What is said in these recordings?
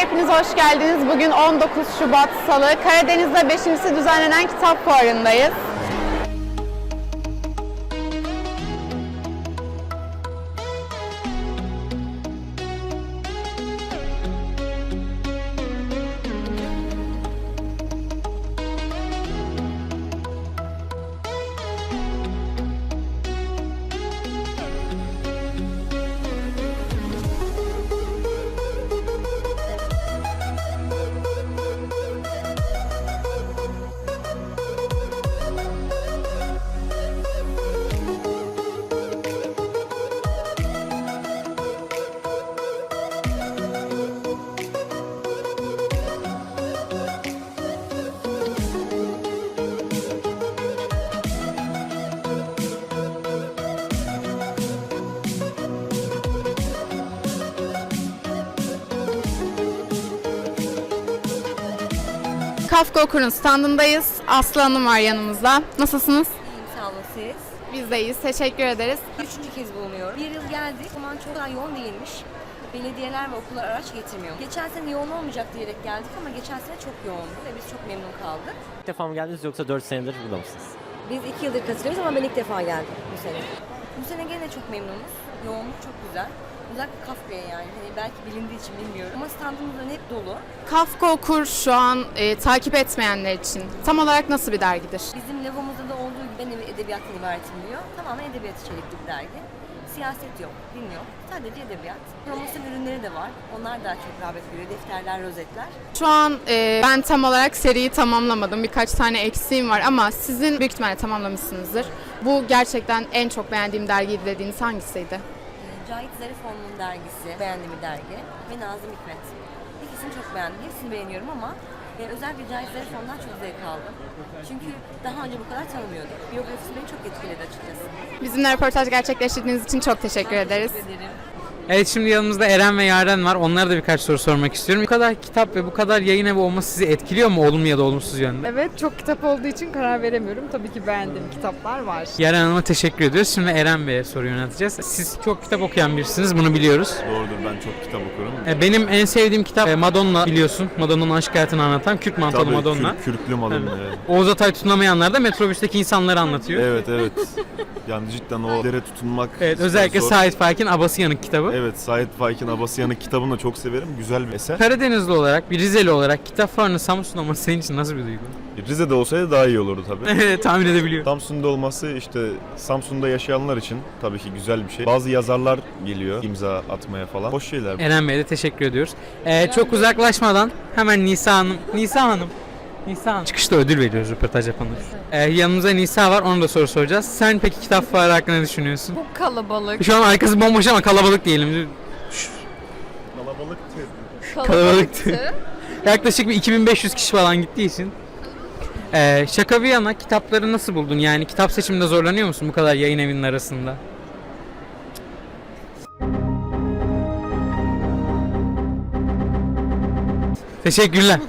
hepiniz hoş geldiniz. Bugün 19 Şubat Salı. Karadeniz'de 5.si düzenlenen kitap fuarındayız. Kafka Okur'un standındayız. Aslı Hanım var yanımızda. Nasılsınız? İyiyim sağ olun siz. Biz de iyiyiz. Teşekkür ederiz. Üçüncü kez bulunuyorum. Bir yıl geldik. O zaman çok daha yoğun değilmiş. Belediyeler ve okullar araç getirmiyor. Geçen sene yoğun olmayacak diyerek geldik ama geçen sene çok yoğundu ve biz çok memnun kaldık. İlk defa mı geldiniz yoksa 4 senedir burada mısınız? Biz iki yıldır katılıyoruz ama ben ilk defa geldim bu sene. Bu sene gene çok memnunuz. Yoğunluk çok güzel. Özellikle Kafka'ya yani. Hani belki bilindiği için bilmiyorum. Ama standımız da hep dolu. Kafka Okur şu an e, takip etmeyenler için tam olarak nasıl bir dergidir? Bizim lavabomuzda da olduğu gibi ben edebiyattan ibaretim diyor. Tamamen edebiyat içerikli bir dergi. Siyaset yok, din yok. Sadece edebiyat. Promosyon ürünleri de var. Onlar daha çok rağbet görüyor. Defterler, rozetler. Şu an e, ben tam olarak seriyi tamamlamadım. Birkaç tane eksiğim var ama sizin büyük ihtimalle tamamlamışsınızdır. Bu gerçekten en çok beğendiğim dergiydi dediğiniz hangisiydi? Cahit Zarifoğlu'nun dergisi, beğendiğim bir dergi. Ve Nazım Hikmet. İkisini çok beğendim. Hepsini beğeniyorum ama e, özellikle Cahit Zarifoğlu'ndan çok zevk aldım. Çünkü daha önce bu kadar tanımıyordum. Biyografisi beni çok etkiledi açıkçası. Bizimle röportaj gerçekleştirdiğiniz için çok teşekkür ederiz. Teşekkür ederim. Evet şimdi yanımızda Eren ve Yaren var. Onlara da birkaç soru sormak istiyorum. Bu kadar kitap ve bu kadar yayın evi olması sizi etkiliyor mu olumlu ya da olumsuz yönde? Evet çok kitap olduğu için karar veremiyorum. Tabii ki beğendiğim kitaplar var. Yaren Hanım'a teşekkür ediyoruz. Şimdi Eren Bey'e soru yönelteceğiz. Siz çok kitap okuyan birisiniz bunu biliyoruz. Doğrudur ben çok kitap okurum. E, Benim en sevdiğim kitap e, Madonna biliyorsun. Madonna'nın aşk hayatını anlatan Kürk Mantolu Tabii Madonna. kürk, kürklü Madonna. Evet. Oğuz Atay tutunamayanlar da metrobüsteki insanları anlatıyor. evet evet. Yani cidden o dere tutunmak. Evet özellikle zor. Sait Faik'in Abası Yanık kitabı. Evet Sait Faik'in Abasıyanık kitabını da çok severim. Güzel bir eser. Karadenizli olarak, bir Rizeli olarak kitap fuarını Samsun'da olması senin için nasıl bir duygu? Rize'de olsaydı daha iyi olurdu tabii. Evet tahmin edebiliyorum. Samsun'da olması işte Samsun'da yaşayanlar için tabii ki güzel bir şey. Bazı yazarlar geliyor imza atmaya falan. Hoş şeyler. Eren Bey'e de teşekkür ediyoruz. Ee, çok uzaklaşmadan hemen Nisa Hanım. Nisa Hanım. Nisa Hanım. Çıkışta ödül veriyoruz röportaj yapanlar. Ee, yanımızda Nisa var ona da soru soracağız. Sen peki kitap fuarı hakkında ne düşünüyorsun? Çok kalabalık. Şu an arkası bomboş ama kalabalık diyelim. Kalabalık Kalabalıktı. Yaklaşık bir 2500 kişi falan gittiği için. Ee, şaka bir yana kitapları nasıl buldun? Yani kitap seçiminde zorlanıyor musun bu kadar yayın evinin arasında? Teşekkürler.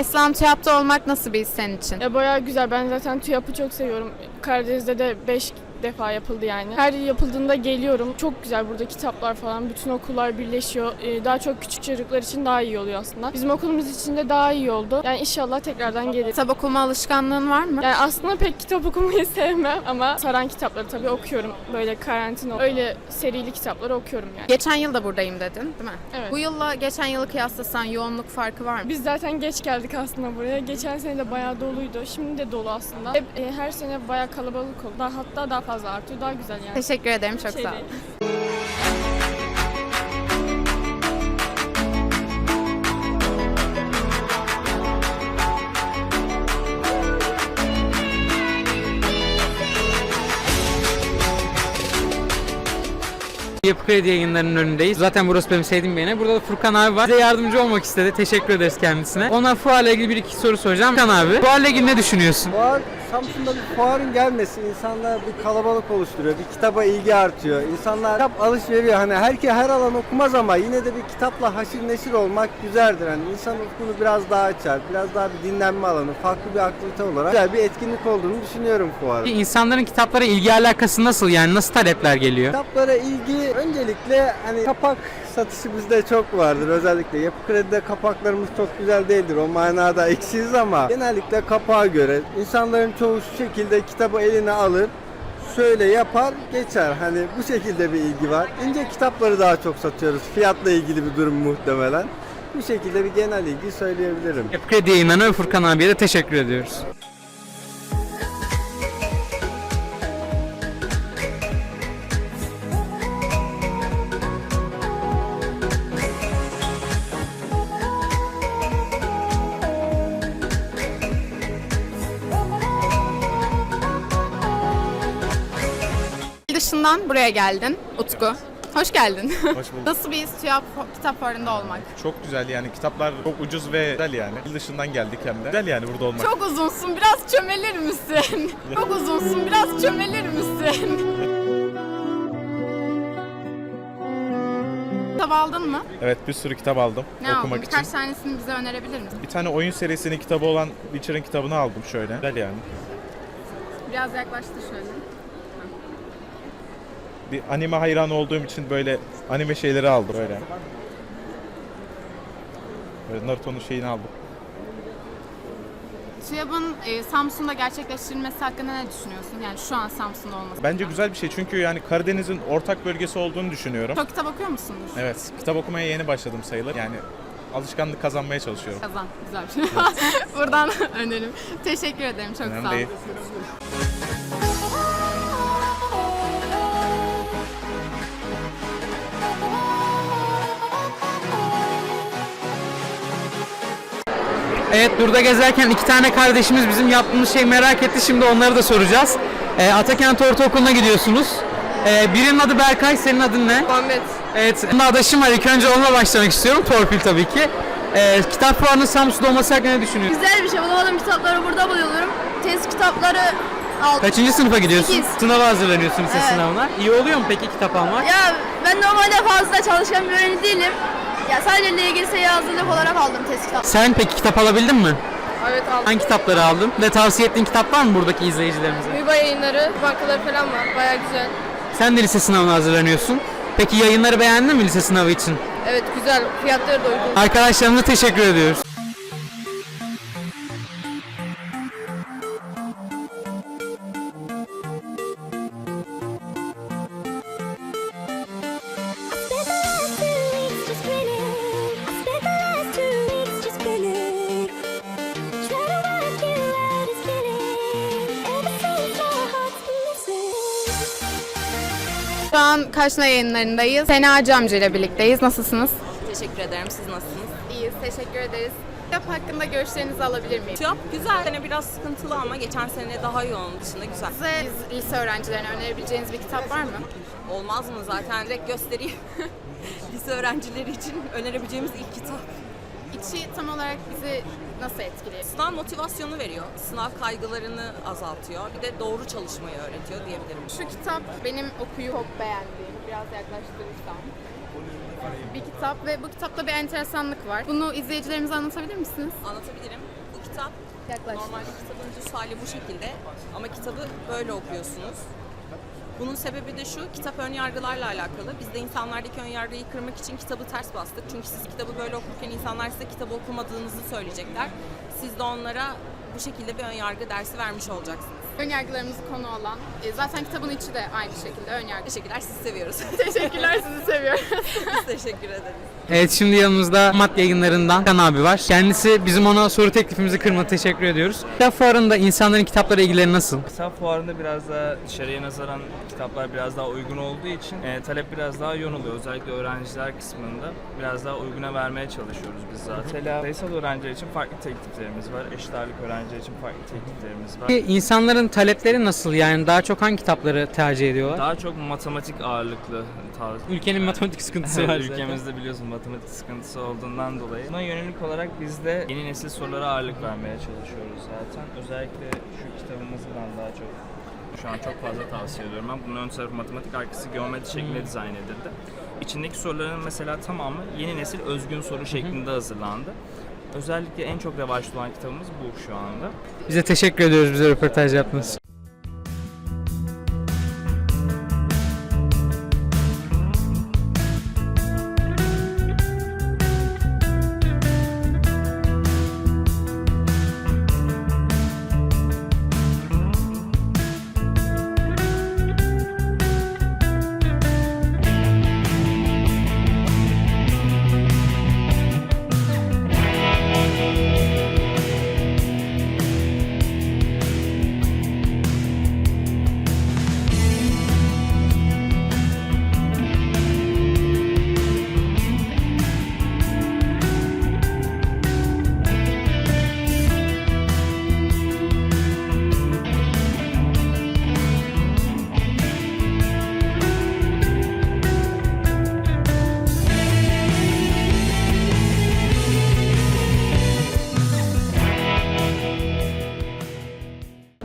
Neslihan TÜYAP'ta olmak nasıl bir his senin için? Ya bayağı güzel. Ben zaten TÜYAP'ı çok seviyorum. Karadeniz'de de 5 çok defa yapıldı yani. Her yıl yapıldığında geliyorum. Çok güzel burada kitaplar falan. Bütün okullar birleşiyor. Ee, daha çok küçük çocuklar için daha iyi oluyor aslında. Bizim okulumuz için de daha iyi oldu. Yani inşallah tekrardan gelir. Kitap okuma alışkanlığın var mı? Yani aslında pek kitap okumayı sevmem ama saran kitapları tabii okuyorum. Böyle karantina, öyle serili kitapları okuyorum yani. Geçen yıl da buradayım dedin değil mi? Evet. Bu yılla geçen yılı kıyaslasan yoğunluk farkı var mı? Biz zaten geç geldik aslında buraya. Geçen sene de bayağı doluydu. Şimdi de dolu aslında. Hep, e, her sene bayağı kalabalık oldu. Daha, hatta daha fazla artıyor. Daha güzel yani. Teşekkür ederim çok Şey sağ ol. değil. Yapı Kredi yayınlarının önündeyiz. Zaten burası benim sevdiğim bir yer. Burada da Furkan abi var. Bize yardımcı olmak istedi. Teşekkür ederiz kendisine. Ona fuarla ilgili bir iki soru soracağım. Furkan abi, fuarla ilgili ne düşünüyorsun? Fuar, Samsun'da bir fuarın gelmesi insanlar bir kalabalık oluşturuyor. Bir kitaba ilgi artıyor. İnsanlar kitap alışveriyor. Hani herkes her alan okumaz ama yine de bir kitapla haşir neşir olmak güzeldir. Hani insan ufkunu biraz daha açar. Biraz daha bir dinlenme alanı, farklı bir aktivite olarak güzel bir etkinlik olduğunu düşünüyorum fuarın. İnsanların kitaplara ilgi alakası nasıl? Yani nasıl talepler geliyor? Kitaplara ilgi öncelikle hani kapak satışı bizde çok vardır. Özellikle yapı kredide kapaklarımız çok güzel değildir. O manada eksiyiz ama genellikle kapağa göre insanların çoğu şu şekilde kitabı eline alır. Şöyle yapar geçer. Hani bu şekilde bir ilgi var. İnce kitapları daha çok satıyoruz. Fiyatla ilgili bir durum muhtemelen. Bu şekilde bir genel ilgi söyleyebilirim. Yapı Kredi yayınlarına ve Furkan abiye de teşekkür ediyoruz. İl dışından buraya geldin Utku. Hoş geldin. Hoş bulduk. Nasıl bir his TÜYAP kitap fuarında olmak? Çok güzel yani kitaplar çok ucuz ve güzel yani. Yıl dışından geldik hem de. Güzel yani burada olmak. Çok uzunsun biraz çömelir misin? Çok uzunsun biraz çömelir misin? Kitap aldın mı? Evet bir sürü kitap aldım Ne okumak aldın? için. Birkaç tanesini bize önerebilir misin? Bir tane oyun serisinin kitabı olan Witcher'ın kitabını aldım şöyle. Güzel yani. Biraz yaklaştı şöyle. Bir anime hayranı olduğum için böyle anime şeyleri aldım böyle. Böyle Naruto'nun şeyini aldım. TÜYAP'ın e, Samsun'da gerçekleştirilmesi hakkında ne düşünüyorsun? Yani şu an Samsun'da olması. Bence güzel bir şey çünkü yani Karadeniz'in ortak bölgesi olduğunu düşünüyorum. Çok kitap okuyor musundur? Evet, kitap okumaya yeni başladım sayılır. Yani alışkanlık kazanmaya çalışıyorum. Kazan. Güzel bir şey. Buradan önerim. Teşekkür ederim. Çok Önemli sağ ol. değil. Evet burada gezerken iki tane kardeşimiz bizim yaptığımız şeyi merak etti. Şimdi onları da soracağız. Ee, Atakent Ortaokulu'na gidiyorsunuz. Ee, birinin adı Berkay, senin adın ne? Muhammed. Evet, benim adaşım var. İlk önce onunla başlamak istiyorum. Torpil tabii ki. Ee, kitap fuarının Samsun'da olması hakkında ne düşünüyorsun? Güzel bir şey. Bulamadığım kitapları burada buluyorum. Test kitapları aldım. Kaçıncı sınıfa gidiyorsun? Sekiz. Sınava hazırlanıyorsun lise Evet. sınavına. İyi oluyor mu peki kitap almak? Ya ben normalde fazla çalışkan bir öğrenci değilim. Ya sadece LGS'ye hazırlık olarak aldım test kitap. Sen peki kitap alabildin mi? Evet aldım. Hangi kitapları aldın? Ve tavsiye ettiğin kitap var mı buradaki izleyicilerimize? Müba yayınları, bankaları falan var. Baya güzel. Sen de lise sınavına hazırlanıyorsun. Peki yayınları beğendin mi lise sınavı için? Evet güzel. Fiyatları da uygun. Arkadaşlarımıza teşekkür ediyoruz. Şu an Kaşna yayınlarındayız. Sena Camcı ile birlikteyiz. Nasılsınız? Teşekkür ederim. Siz nasılsınız? İyiyiz. Teşekkür ederiz. Kitap hakkında görüşlerinizi alabilir miyim? TÜYAP güzel. Sene biraz sıkıntılı ama geçen sene daha yoğun dışında güzel. Size biz lise öğrencilerine önerebileceğiniz bir kitap var mı? Olmaz mı zaten direkt göstereyim. Lise öğrencileri için önerebileceğimiz ilk kitap. İçi tam olarak bizi nasıl etkiliyor? Sınav motivasyonu veriyor. Sınav kaygılarını azaltıyor. Bir de doğru çalışmayı öğretiyor diyebilirim. Şu kitap benim okuyup çok beğendiğim. Biraz yaklaştırırsam. Bir kitap ve bu kitapta bir enteresanlık var. Bunu izleyicilerimize anlatabilir misiniz? Anlatabilirim. Bu kitap Yaklaş. normalde kitabın düz hali bu şekilde ama kitabı böyle okuyorsunuz. Bunun sebebi de şu, kitap önyargılarla alakalı. Biz de insanlardaki önyargıyı kırmak için kitabı ters bastık. Çünkü siz kitabı böyle okurken insanlar size kitabı okumadığınızı söyleyecekler. Siz de onlara bu şekilde bir önyargı dersi vermiş olacaksınız. Önyargılarımızı konu olan, e, zaten kitabın içi de aynı şekilde önyargı. Teşekkürler, sizi seviyoruz. Teşekkürler, sizi seviyorum. Biz teşekkür ederiz. Evet şimdi yanımızda Mat yayınlarından Kan abi var. Kendisi bizim ona soru teklifimizi kırmadı. Teşekkür ediyoruz. Kitap fuarında insanların kitaplara ilgileri nasıl? Kitap fuarında biraz daha dışarıya nazaran kitaplar biraz daha uygun olduğu için e, talep biraz daha yoğun oluyor. Özellikle öğrenciler kısmında biraz daha uyguna vermeye çalışıyoruz biz zaten. Mesela sayısal öğrenciler için farklı tekliflerimiz var. Eşit ağırlık öğrenciler için farklı tekliflerimiz var. İnsanların talepleri nasıl? Yani daha çok hangi kitapları tercih ediyorlar? Daha çok matematik ağırlıklı tarz. Ülkenin matematik sıkıntısı var zaten. Ülkemizde biliyorsun matematik sıkıntısı olduğundan dolayı. Buna yönelik olarak biz de yeni nesil sorulara ağırlık vermeye çalışıyoruz zaten. Özellikle şu kitabımızdan daha çok şu an çok fazla tavsiye ediyorum ben. Bunun ön tarafı matematik, arkası geometri şeklinde dizayn edildi. İçindeki soruların mesela tamamı yeni nesil özgün soru şeklinde hazırlandı. Özellikle en çok revaçta olan kitabımız bu şu anda. Bize teşekkür ediyoruz bize röportaj yaptığınız için.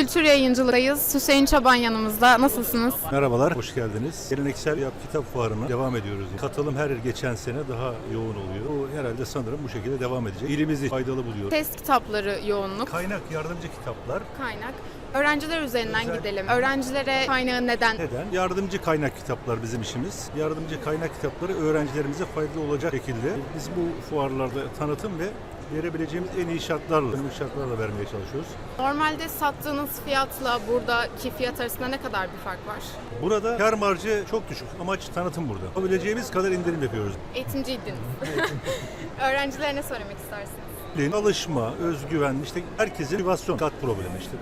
Kültür yayıncılığındayız. Hüseyin Çaban yanımızda. Nasılsınız? Merhabalar, hoş geldiniz. Geleneksel Yap Kitap Fuarı'na devam ediyoruz. Katılım her geçen sene daha yoğun oluyor. Bu herhalde sanırım bu şekilde devam edecek. İlimizi faydalı buluyor. Test kitapları yoğunluk, Kaynak yardımcı kitaplar. kaynak. Öğrenciler üzerinden gidelim. Öğrencilere kaynağı neden? Neden? Yardımcı kaynak kitaplar bizim işimiz. Yardımcı kaynak kitapları öğrencilerimize faydalı olacak şekilde biz bu fuarlarda tanıtım ve verebileceğimiz en iyi şartlarla, ekonomik şartlarla vermeye çalışıyoruz. Normalde sattığınız fiyatla buradaki fiyat arasında ne kadar bir fark var? Burada kar marjı çok düşük. Amaç tanıtım burada. Yapabileceğimiz kadar indirim yapıyoruz. Eğitimciydiniz. Öğrencilere ne söylemek istersiniz? Alışma, özgüven, işte herkesin motivasyon, kat problemi işte.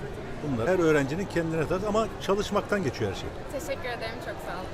Bunlar her öğrencinin kendine tat ama çalışmaktan geçiyor her şey. Teşekkür ederim. Çok sağ olun.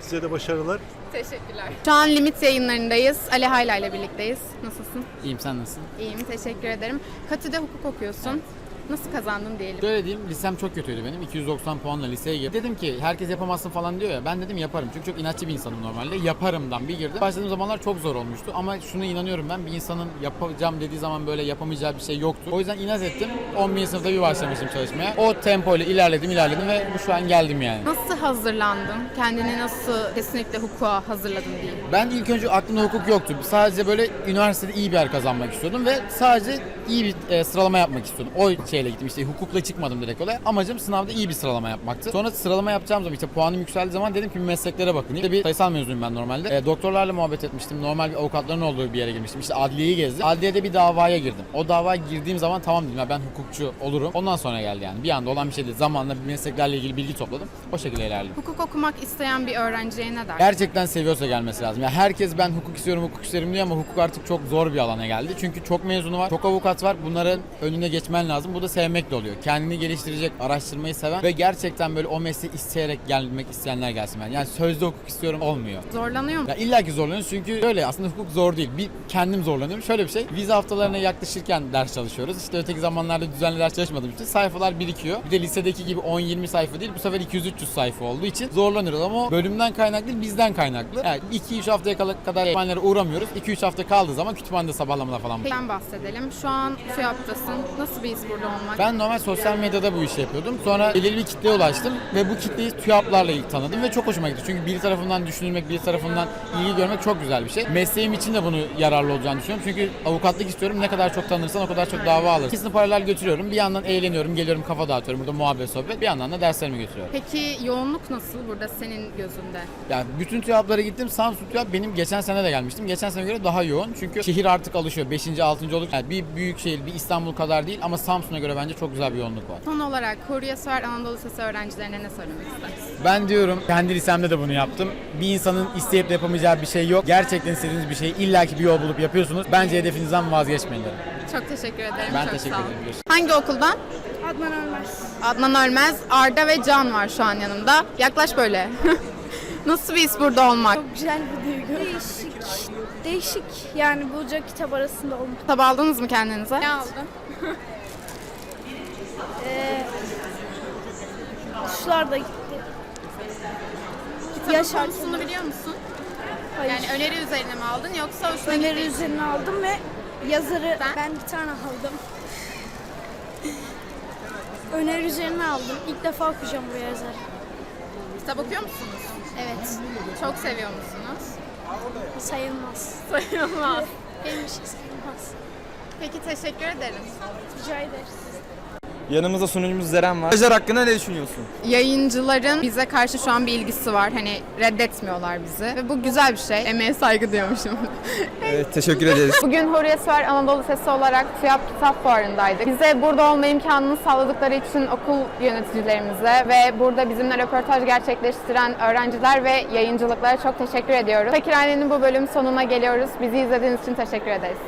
Size de başarılar. Teşekkürler. Şu an Limit yayınlarındayız. Ali Hayla ile birlikteyiz. Nasılsın? İyiyim sen nasılsın? İyiyim. Teşekkür ederim. Katü'de hukuk okuyorsun. Nasıl kazandın diyelim. Şöyle diyeyim lisem çok kötüydü benim. 290 puanla liseye girdim. Dedim ki herkes yapamazsın falan diyor ya. Ben dedim yaparım. Çünkü çok inatçı bir insanım normalde. Yaparımdan bir girdim. Başladığım zamanlar çok zor olmuştu. Ama şunu inanıyorum ben. Bir insanın yapacağım dediği zaman böyle yapamayacağı bir şey yoktu. O yüzden inat ettim. 11. sınıfta bir başlamıştım çalışmaya. O tempoyla ilerledim ilerledim ve bu şu an geldim yani. Nasıl hazırlandın? Kendini nasıl kesinlikle hukuka hazırladın diyeyim. Ben ilk önce aklımda hukuk yoktu. Sadece böyle üniversitede iyi bir yer kazanmak istiyordum ve sadece iyi bir e, sıralama yapmak istiyordum. O şeyle gittim işte hukukla çıkmadım direkt olaya. Amacım sınavda iyi bir sıralama yapmaktı. Sonra sıralama yapacağım zaman işte puanım yükseldiği zaman dedim ki bir mesleklere bakın. İşte bir sayısal mezunuyum ben normalde. E, doktorlarla muhabbet etmiştim. Normal bir avukatların olduğu bir yere girmiştim. İşte adliyeyi gezdim. Adliyede bir davaya girdim. O davaya girdiğim zaman tamam dedim ya ben hukukçu olurum. Ondan sonra geldi yani. Bir anda olan bir şey değil. Zamanla bir mesleklerle ilgili bilgi topladım. O şekilde ilerledim. Hukuk okumak isteyen bir öğrenciye ne der? Gerçekten seviyorsa gelmesi lazım. Ya herkes ben hukuk istiyorum, hukuk isterim diyor ama hukuk artık çok zor bir alana geldi. Çünkü çok mezunu var, çok avukat var. Bunların önüne geçmen lazım. Bu da sevmek de oluyor. Kendini geliştirecek, araştırmayı seven ve gerçekten böyle o mesleği isteyerek gelmek isteyenler gelsin. Yani sözde hukuk istiyorum olmuyor. Zorlanıyor mu? Ya illa ki zorlanıyoruz çünkü öyle aslında hukuk zor değil. Bir kendim zorlanıyorum. Şöyle bir şey. Vize haftalarına yaklaşırken ders çalışıyoruz. İşte öteki zamanlarda düzenli ders çalışmadığım için sayfalar birikiyor. Bir de lisedeki gibi 10-20 sayfa değil bu sefer 200-300 sayfa olduğu için zorlanıyoruz ama o bölümden kaynaklı değil bizden kaynaklı. Yani 2-3 haftaya kadar kütüphanelere uğramıyoruz. 2-3 hafta kaldığı zaman kütüphanede sabahlamada falan. Ben bahsedelim. Şu an TÜYAP'tasın. Nasıl bir burada olmak? Ben normal sosyal medyada bu işi yapıyordum. Sonra belirli bir kitleye ulaştım ve bu kitleyi TÜYAP'larla ilk tanıdım ve çok hoşuma gitti. Çünkü biri tarafından düşünülmek, biri tarafından ilgi görmek çok güzel bir şey. Mesleğim için de bunu yararlı olacağını düşünüyorum. Çünkü avukatlık istiyorum. Ne kadar çok tanırsan o kadar çok dava alırsın. İkisini paralel götürüyorum. Bir yandan eğleniyorum, geliyorum kafa dağıtıyorum. Burada muhabbet, sohbet. Bir yandan da derslerimi götürüyorum. Peki yoğunluk nasıl burada senin gözünde? Yani bütün TÜYAP'lara gittim. Samsun TÜYAP benim geçen sene de gelmiştim. Geçen sene göre daha yoğun. Çünkü şehir artık alışıyor. 5. 6. olduk. Yani bir büyük şehir, bir İstanbul kadar değil ama Samsun'a göre bence çok güzel bir yoğunluk var. Son olarak Hürriyesver Anadolu Lisesi öğrencilerine ne söylemek istersin? Ben diyorum kendi lisemde de bunu yaptım. Bir insanın isteyip de yapamayacağı bir şey yok. Gerçekten istediğiniz bir şey illaki bir yol bulup yapıyorsunuz. Bence hedefinizden vazgeçmeyin derim. Çok teşekkür ederim. Ben çok teşekkür sağ olun. ederim. Görüşürüz. Hangi okuldan? Adnan Ölmez. Adnan Ölmez, Arda ve Can var şu an yanımda. Yaklaş böyle. Nasıl bir his burada olmak? Çok güzel bir duygu. Değişik. Değişik. Yani bulacak kitap arasında olmak. Kitap aldınız mı kendinize? Ne aldın? Ee, kuşlar da gitti. Kitabın Yaşar konusunu biliyor musun? Hayır. Yani öneri üzerine mi aldın yoksa hoşuna Öneri gittiği için üzerine mi? aldım ve yazarı ben bir tane aldım. Öneri üzerine aldım. İlk defa okuyacağım bu yazarı. Kitap okuyor musunuz? Evet. Çok seviyor musunuz? Sayılmaz. Sayılmaz. Benim için sayılmaz. Peki teşekkür ederim. Rica ederiz. Yanımızda sunucumuz Zeren var. Stajyer hakkında ne düşünüyorsun? Yayıncıların bize karşı şu an bir ilgisi var. Hani reddetmiyorlar bizi. Ve bu güzel bir şey. Emeğe saygı diyormuşum. Evet teşekkür ederiz. Bugün Hürriyetver Anadolu Sesi olarak TÜYAP Kitap Fuarı'ndaydık. Bize burada olma imkanını sağladıkları için okul yöneticilerimize ve burada bizimle röportaj gerçekleştiren öğrenciler ve yayıncılıklara çok teşekkür ediyoruz. Fakirhane'nin bu bölüm sonuna geliyoruz. Bizi izlediğiniz için teşekkür ederiz.